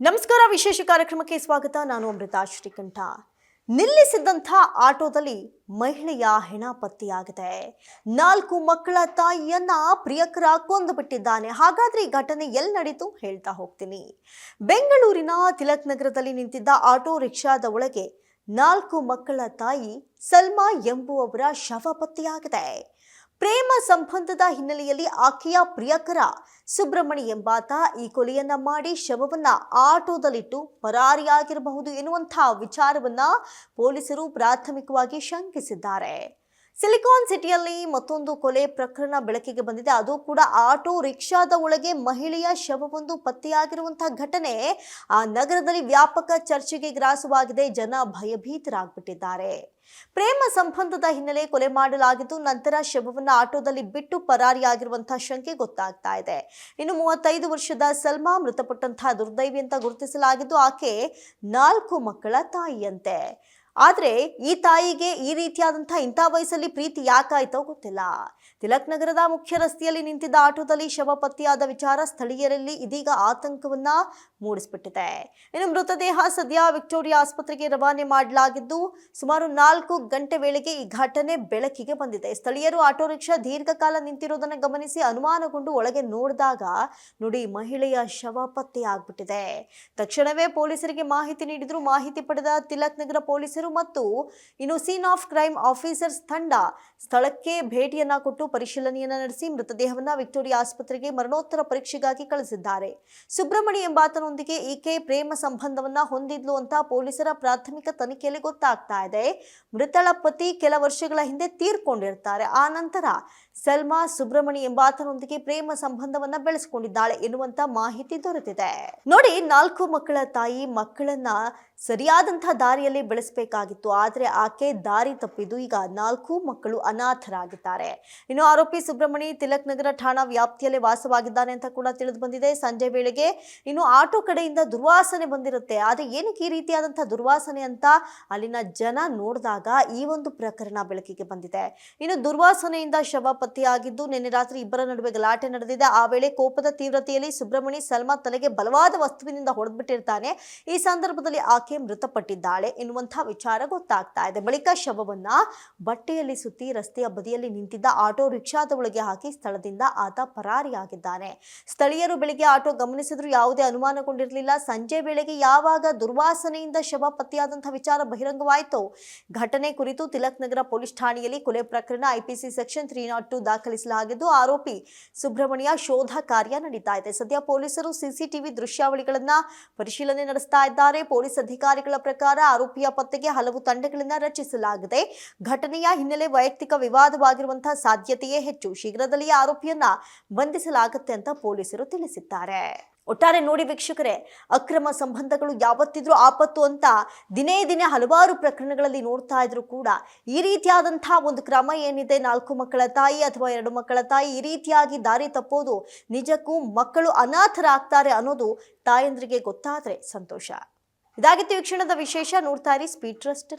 ನಮಸ್ಕಾರ, ವಿಶೇಷ ಕಾರ್ಯಕ್ರಮಕ್ಕೆ ಸ್ವಾಗತ. ನಾನು ಅಮೃತಾ ಶ್ರೀಕಂಠ. ನಿಲ್ಲಿಸಿದ್ದಂಥ ಆಟೋದಲ್ಲಿ ಮಹಿಳೆಯ ಹೆಣ ಪತ್ತೆಯಾಗಿದೆ. ನಾಲ್ಕು ಮಕ್ಕಳ ತಾಯಿಯನ್ನ ಪ್ರಿಯಕರ ಕೊಂದು ಬಿಟ್ಟಿದ್ದಾನೆ ಹಾಗಾದ್ರೆ ಈ ಘಟನೆ ಎಲ್ಲಿ ನಡೀತು ಹೇಳ್ತಾ ಹೋಗ್ತೀನಿ. ಬೆಂಗಳೂರಿನ ತಿಲಕ್ ನಗರದಲ್ಲಿ ನಿಂತಿದ್ದ ಆಟೋ ರಿಕ್ಷಾದ ಒಳಗೆ ನಾಲ್ಕು ಮಕ್ಕಳ ತಾಯಿ ಸಲ್ಮಾ ಎಂಬುವವರ ಶವ ಪತ್ತೆಯಾಗಿದೆ. ಪ್ರೇಮ ಸಂಬಂಧದ ಹಿನ್ನೆಲೆಯಲ್ಲಿ ಆಕೆಯ ಪ್ರಿಯಕರ ಸುಬ್ರಹ್ಮಣಿ ಎಂಬಾತ ಈ ಕೊಲೆಯನ್ನ ಮಾಡಿ ಶವವನ್ನ ಆಟೋದಲ್ಲಿಟ್ಟು ಪರಾರಿಯಾಗಿರಬಹುದು ಎನ್ನುವಂತಹ ವಿಚಾರವನ್ನ ಪೊಲೀಸರು ಪ್ರಾಥಮಿಕವಾಗಿ ಶಂಕಿಸಿದ್ದಾರೆ. ಸಿಲಿಕಾನ್ ಸಿಟಿಯಲ್ಲಿ ಮತ್ತೊಂದು ಕೊಲೆ ಪ್ರಕರಣ ಬೆಳಕಿಗೆ ಬಂದಿದೆ. ಅದು ಕೂಡ ಆಟೋ ರಿಕ್ಷಾದ ಒಳಗೆ ಮಹಿಳೆಯ ಶವವೊಂದು ಪತ್ತೆಯಾಗಿರುವಂತಹ ಘಟನೆ ಆ ನಗರದಲ್ಲಿ ವ್ಯಾಪಕ ಚರ್ಚೆಗೆ ಗ್ರಾಸವಾಗಿದೆ. ಜನ ಭಯಭೀತರಾಗ್ಬಿಟ್ಟಿದ್ದಾರೆ. ಪ್ರೇಮ ಸಂಬಂಧದ ಹಿನ್ನೆಲೆ ಕೊಲೆ ಮಾಡಲಾಗಿದ್ದು, ನಂತರ ಶವವನ್ನು ಆಟೋದಲ್ಲಿ ಬಿಟ್ಟು ಪರಾರಿಯಾಗಿರುವಂತಹ ಶಂಕೆ ಗೊತ್ತಾಗ್ತಾ ಇದೆ. ಇನ್ನು ಮೂವತ್ತೈದು ವರ್ಷದ ಸಲ್ಮಾ ಮೃತಪಟ್ಟಂತಹ ದುರ್ದೈವಿ ಅಂತ ಗುರುತಿಸಲಾಗಿದ್ದು, ಆಕೆ ನಾಲ್ಕು ಮಕ್ಕಳ ತಾಯಿಯಂತೆ. ಆದ್ರೆ ಈ ತಾಯಿಗೆ ಈ ರೀತಿಯಾದಂಥ ಇಂಥ ವಯಸ್ಸಲ್ಲಿ ಪ್ರೀತಿ ಯಾಕಾಯ್ತೋ ಗೊತ್ತಿಲ್ಲ. ತಿಲಕ್ ನಗರದ ಮುಖ್ಯ ರಸ್ತೆಯಲ್ಲಿ ನಿಂತಿದ್ದ ಆಟೋದಲ್ಲಿ ಶವ ಪತ್ತೆಯಾದ ವಿಚಾರ ಸ್ಥಳೀಯರಲ್ಲಿ ಇದೀಗ ಆತಂಕವನ್ನ ಮೂಡಿಸ್ಬಿಟ್ಟಿದೆ. ಇನ್ನು ಮೃತದೇಹ ಸದ್ಯ ವಿಕ್ಟೋರಿಯಾ ಆಸ್ಪತ್ರೆಗೆ ರವಾನೆ ಮಾಡಲಾಗಿದ್ದು, ಸುಮಾರು ನಾಲ್ಕು ಗಂಟೆ ವೇಳೆಗೆ ಈ ಘಟನೆ ಬೆಳಕಿಗೆ ಬಂದಿದೆ. ಸ್ಥಳೀಯರು ಆಟೋ ರಿಕ್ಷಾ ದೀರ್ಘಕಾಲ ನಿಂತಿರುವುದನ್ನು ಗಮನಿಸಿ ಅನುಮಾನಗೊಂಡು ಒಳಗೆ ನೋಡಿದಾಗ, ನೋಡಿ ಮಹಿಳೆಯ ಶವ ಪತ್ತೆಯಾಗ್ಬಿಟ್ಟಿದೆ ತಕ್ಷಣವೇ ಪೊಲೀಸರಿಗೆ ಮಾಹಿತಿ ನೀಡಿದ್ರು. ಮಾಹಿತಿ ಪಡೆದ ತಿಲಕ್ ನಗರ ಪೊಲೀಸರು ಮತ್ತು ಇನ್ನು ಸೀನ್ ಆಫ್ ಕ್ರೈಮ್ ಆಫೀಸರ್ಸ್ ತಂಡ ಸ್ಥಳಕ್ಕೆ ಭೇಟಿಯನ್ನ ಕೊಟ್ಟು ಪರಿಶೀಲನೆಯನ್ನ ನಡೆಸಿ ಮೃತದೇಹವನ್ನ ವಿಕ್ಟೋರಿಯಾ ಆಸ್ಪತ್ರೆಗೆ ಮರಣೋತ್ತರ ಪರೀಕ್ಷೆಗಾಗಿ ಕಳಿಸಿದ್ದಾರೆ. ಸುಬ್ರಹ್ಮಣಿ ಎಂಬಾತನೊಂದಿಗೆ ಈಕೆ ಪ್ರೇಮ ಸಂಬಂಧವನ್ನ ಹೊಂದಿದ್ಲು ಅಂತ ಪೊಲೀಸರ ಪ್ರಾಥಮಿಕ ತನಿಖೆಯಲ್ಲಿ ಗೊತ್ತಾಗ್ತಾ ಇದೆ. ಮೃತಳ ಪತಿ ಕೆಲ ವರ್ಷಗಳ ಹಿಂದೆ ತೀರ್ಕೊಂಡಿರ್ತಾರೆ. ಆ ನಂತರ ಸಲ್ಮಾ ಸುಬ್ರಹ್ಮಣಿ ಎಂಬಾತನೊಂದಿಗೆ ಪ್ರೇಮ ಸಂಬಂಧವನ್ನ ಬೆಳೆಸಿಕೊಂಡಿದ್ದಾಳೆ ಎನ್ನುವಂತ ಮಾಹಿತಿ ದೊರೆತಿದೆ. ನೋಡಿ ನಾಲ್ಕು ಮಕ್ಕಳ ತಾಯಿ ಮಕ್ಕಳನ್ನ ಸರಿಯಾದಂತಹ ದಾರಿಯಲ್ಲಿ ಬೆಳೆಸಬೇಕಾಗಿತ್ತು ಆದರೆ ಆಕೆ ದಾರಿ ತಪ್ಪಿದ್ದು ಈಗ ನಾಲ್ಕು ಮಕ್ಕಳು ಅನಾಥರಾಗಿದ್ದಾರೆ. ಇನ್ನು ಆರೋಪಿ ಸುಬ್ರಹ್ಮಣಿ ತಿಲಕ್ ನಗರ ಠಾಣಾ ವ್ಯಾಪ್ತಿಯಲ್ಲಿ ವಾಸವಾಗಿದ್ದಾನೆ ಅಂತ ಕೂಡ ತಿಳಿದು ಬಂದಿದೆ. ಸಂಜೆ ವೇಳೆಗೆ ಇನ್ನು ಆಟೋ ಕಡೆಯಿಂದ ದುರ್ವಾಸನೆ ಬಂದಿರುತ್ತೆ. ಆದರೆ ಏನಕ್ಕೆ ಈ ರೀತಿಯಾದಂತಹ ದುರ್ವಾಸನೆ ಅಂತ ಅಲ್ಲಿನ ಜನ ನೋಡಿದಾಗ ಈ ಒಂದು ಪ್ರಕರಣ ಬೆಳಕಿಗೆ ಬಂದಿದೆ. ಇನ್ನು ದುರ್ವಾಸನೆಯಿಂದ ಶವ ಪತ್ತೆಯಾಗಿದ್ದು ನಿನ್ನೆ ರಾತ್ರಿ ಇಬ್ಬರ ನಡುವೆ ಗಲಾಟೆ ನಡೆದಿದೆ. ಆ ವೇಳೆ ಕೋಪದ ತೀವ್ರತೆಯಲ್ಲಿ ಸುಬ್ರಹ್ಮಣಿ ಸಲ್ಮಾ ತಲೆಗೆ ಬಲವಾದ ವಸ್ತುವಿನಿಂದ ಹೊಡೆದ್ಬಿಟ್ಟಿರ್ತಾನೆ. ಈ ಸಂದರ್ಭದಲ್ಲಿ ಆಕೆ ಮೃತಪಟ್ಟಿದ್ದಾಳೆ ಎನ್ನುವಂತಹ ವಿಚಾರ ಗೊತ್ತಾಗ್ತಾ ಇದೆ. ಬಳಿಕ ಶವವನ್ನ ಬಟ್ಟೆಯಲ್ಲಿ ಸುತ್ತಿ ರಸ್ತೆಯ ಬದಿಯಲ್ಲಿ ನಿಂತಿದ್ದ ಆಟೋ ರಿಕ್ಷಾದ ಒಳಗೆ ಹಾಕಿ ಸ್ಥಳದಿಂದ ಆತ ಪರಾರಿಯಾಗಿದ್ದಾನೆ. ಸ್ಥಳೀಯರು ಬೆಳಿಗ್ಗೆ ಆಟೋ ಗಮನಿಸಿದ್ರು. ಯಾವುದೇ ಅನುಮಾನಗೊಂಡಿರಲಿಲ್ಲ. ಸಂಜೆ ವೇಳೆಗೆ ಯಾವಾಗ ದುರ್ವಾಸನೆಯಿಂದ ಶವ ಪತ್ತೆಯಾದಂತಹ ವಿಚಾರ ಬಹಿರಂಗವಾಯಿತು? ಘಟನೆ ಕುರಿತು ತಿಲಕ್ ನಗರ ಪೊಲೀಸ್ ಠಾಣೆಯಲ್ಲಿ ಕೊಲೆ ಪ್ರಕರಣ IPC section three naught two ದಾಖಲಿಸಲಾಗಿದ್ದು, ಆರೋಪಿ ಸುಬ್ರಹ್ಮಣ್ಯ ಶೋಧ ಕಾರ್ಯ ನಡೀತಾ ಇದೆ. ಸದ್ಯ ಪೊಲೀಸರು ಸಿಸಿಟಿವಿ ದೃಶ್ಯಾವಳಿಗಳನ್ನ ಪರಿಶೀಲನೆ ನಡೆಸ್ತಾ ಇದ್ದಾರೆ. ಪೊಲೀಸ್ ಅಧಿಕಾರಿಗಳ ಪ್ರಕಾರ ಆರೋಪಿಯ ಪತ್ತೆಗೆ ಹಲವು ತಂಡಗಳನ್ನು ರಚಿಸಲಾಗಿದೆ. ಘಟನೆಯ ಹಿನ್ನೆಲೆ ವೈಯಕ್ತಿಕ ವಿವಾದವಾಗಿರುವಂತಹ ಸಾಧ್ಯತೆಯೇ ಹೆಚ್ಚು. ಶೀಘ್ರದಲ್ಲಿಯೇ ಆರೋಪಿಯನ್ನ ಬಂಧಿಸಲಾಗುತ್ತೆ ಅಂತ ಪೊಲೀಸರು ತಿಳಿಸಿದ್ದಾರೆ. ಒಟ್ಟಾರೆ ನೋಡಿ ವೀಕ್ಷಕರೇ, ಅಕ್ರಮ ಸಂಬಂಧಗಳು ಯಾವತ್ತಿದ್ರೂ ಆಪತ್ತು ಅಂತ ದಿನೇ ದಿನೇ ಹಲವಾರು ಪ್ರಕರಣಗಳಲ್ಲಿ ನೋಡ್ತಾ ಇದ್ರು ಕೂಡ ಈ ರೀತಿಯಾದಂತಹ ಒಂದು ಕ್ರಮ ಏನಿದೆ, ನಾಲ್ಕು ಮಕ್ಕಳ ತಾಯಿ ಅಥವಾ ಎರಡು ಮಕ್ಕಳ ತಾಯಿ ಈ ರೀತಿಯಾಗಿ ದಾರಿ ತಪ್ಪೋದು ನಿಜಕ್ಕೂ ಮಕ್ಕಳು ಅನಾಥರಾಗ್ತಾರೆ ಅನ್ನೋದು ತಾಯಂದ್ರಿಗೆ ಗೊತ್ತಾದ್ರೆ ಸಂತೋಷ. ಇದಾಗಿತ್ತು ವೀಕ್ಷಣದ ಕ್ಷಣದ ವಿಶೇಷ. ನೋಡ್ತಾ ಇರಿ ಸ್ಪೀಡ್ ಟ್ರಸ್ಟ್